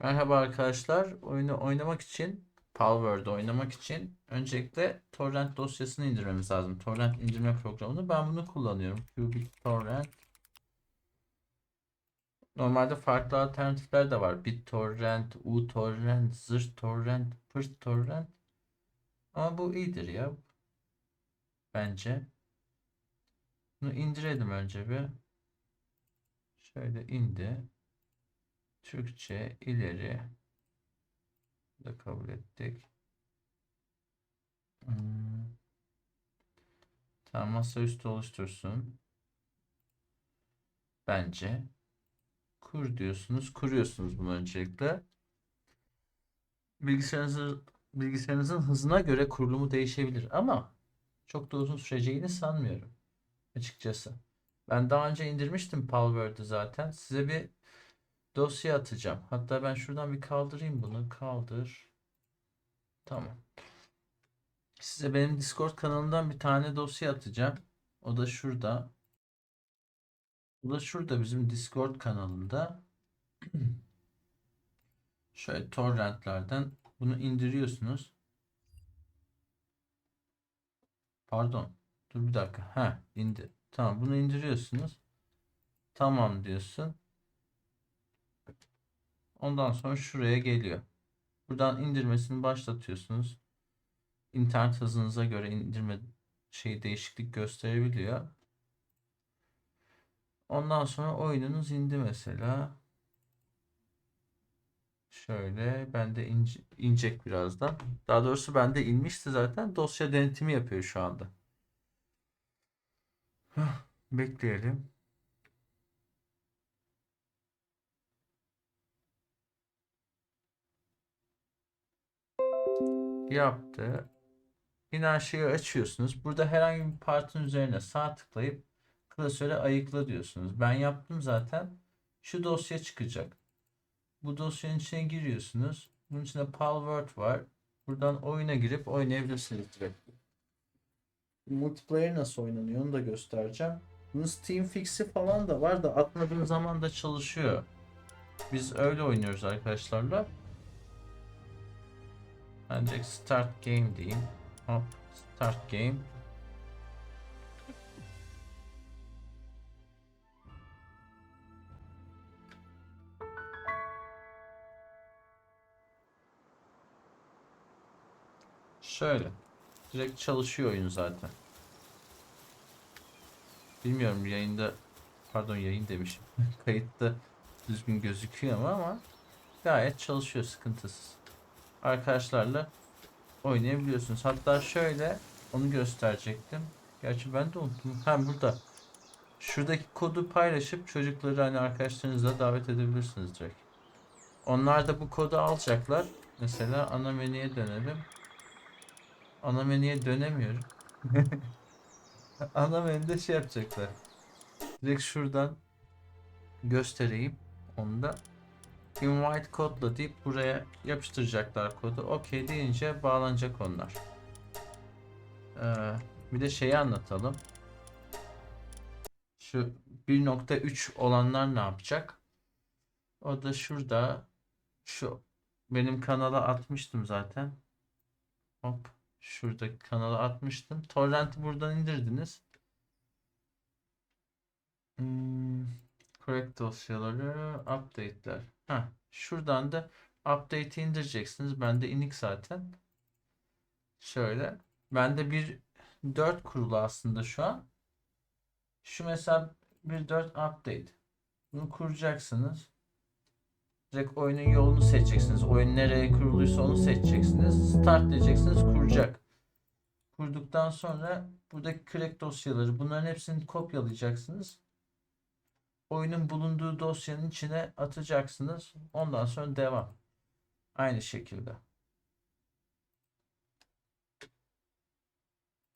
Merhaba arkadaşlar. Oyunu oynamak için, Palworld oynamak için öncelikle torrent dosyasını indirmemiz lazım. Torrent indirme programını. Ben bunu kullanıyorum. QBitTorrent. Normalde farklı alternatifler de var. BitTorrent, uTorrent, ZırTorrent, PırtTorrent. Ama bu iyidir ya. Bence. Bunu indirelim önce bir. Şöyle indi. Türkçe ileri da kabul ettik. Hmm. Tamam masaüstü oluştursun. Bence. Kur diyorsunuz. Kuruyorsunuz bunu öncelikle. Bilgisayarınızın, bilgisayarınızın hızına göre kurulumu değişebilir ama çok da uzun süreceğini sanmıyorum. Açıkçası. Ben daha önce indirmiştim Palworld'ü zaten. Size bir dosya atacağım. Hatta ben şuradan bir kaldırayım bunu. Kaldır. Tamam. Size benim Discord kanalından bir tane dosya atacağım. O da şurada. O da şurada bizim Discord kanalında. Şöyle torrentlerden bunu indiriyorsunuz. Pardon. Dur bir dakika. Ha, indi. Tamam, bunu indiriyorsunuz. Tamam diyorsun. Ondan sonra şuraya geliyor. Buradan indirmesini başlatıyorsunuz. İnternet hızınıza göre indirme şey değişiklik gösterebiliyor. Ondan sonra oyununuz indi mesela. Şöyle bende ince, inecek birazdan. Daha doğrusu bende inmişti zaten. Dosya denetimi yapıyor şu anda. Bekleyelim. Yaptı. Yine şeyi açıyorsunuz. Burada herhangi bir partın üzerine sağ tıklayıp klasöre ayıkla diyorsunuz. Ben yaptım zaten. Şu dosya çıkacak. Bu dosyanın içine giriyorsunuz. Bunun içinde Palworld var. Buradan oyuna girip oynayabilirsiniz direkt. Multiplayer nasıl oynanıyor onu da göstereceğim. Bunun Steam Fix'i falan da var da atmadığın zaman da çalışıyor. Biz öyle oynuyoruz arkadaşlarla. Ben direkt start game diyeyim. Hop start game. Şöyle. Direkt çalışıyor oyun zaten. Bilmiyorum yayında pardon yayın demişim. Kayıtta düzgün gözüküyor mu ama gayet çalışıyor sıkıntısız. Arkadaşlarla oynayabiliyorsunuz. Hatta şöyle onu gösterecektim. Gerçi ben de unuttum. Ha burada. Şuradaki kodu paylaşıp çocukları hani arkadaşlarınızla davet edebilirsiniz direkt. Onlar da bu kodu alacaklar. Mesela ana menüye dönelim. Ana menüye dönemiyorum. ana menüde şey yapacaklar. Direkt şuradan göstereyim. Onu da invite kodla deyip buraya yapıştıracaklar kodu. OK deyince bağlanacak onlar. Ee, bir de şeyi anlatalım. Şu 1.3 olanlar ne yapacak? O da şurada şu benim kanala atmıştım zaten. Hop şurada kanala atmıştım. Torrent'i buradan indirdiniz. Hmm, correct dosyaları update'ler. Ha, şuradan da update'i indireceksiniz. Bende inik zaten. Şöyle. Bende bir 4 kurulu aslında şu an. Şu mesela bir 4 update. Bunu kuracaksınız. Direkt oyunun yolunu seçeceksiniz. Oyun nereye kuruluysa onu seçeceksiniz. Start diyeceksiniz kuracak. Kurduktan sonra buradaki crack dosyaları bunların hepsini kopyalayacaksınız. Oyunun bulunduğu dosyanın içine atacaksınız. Ondan sonra devam. Aynı şekilde.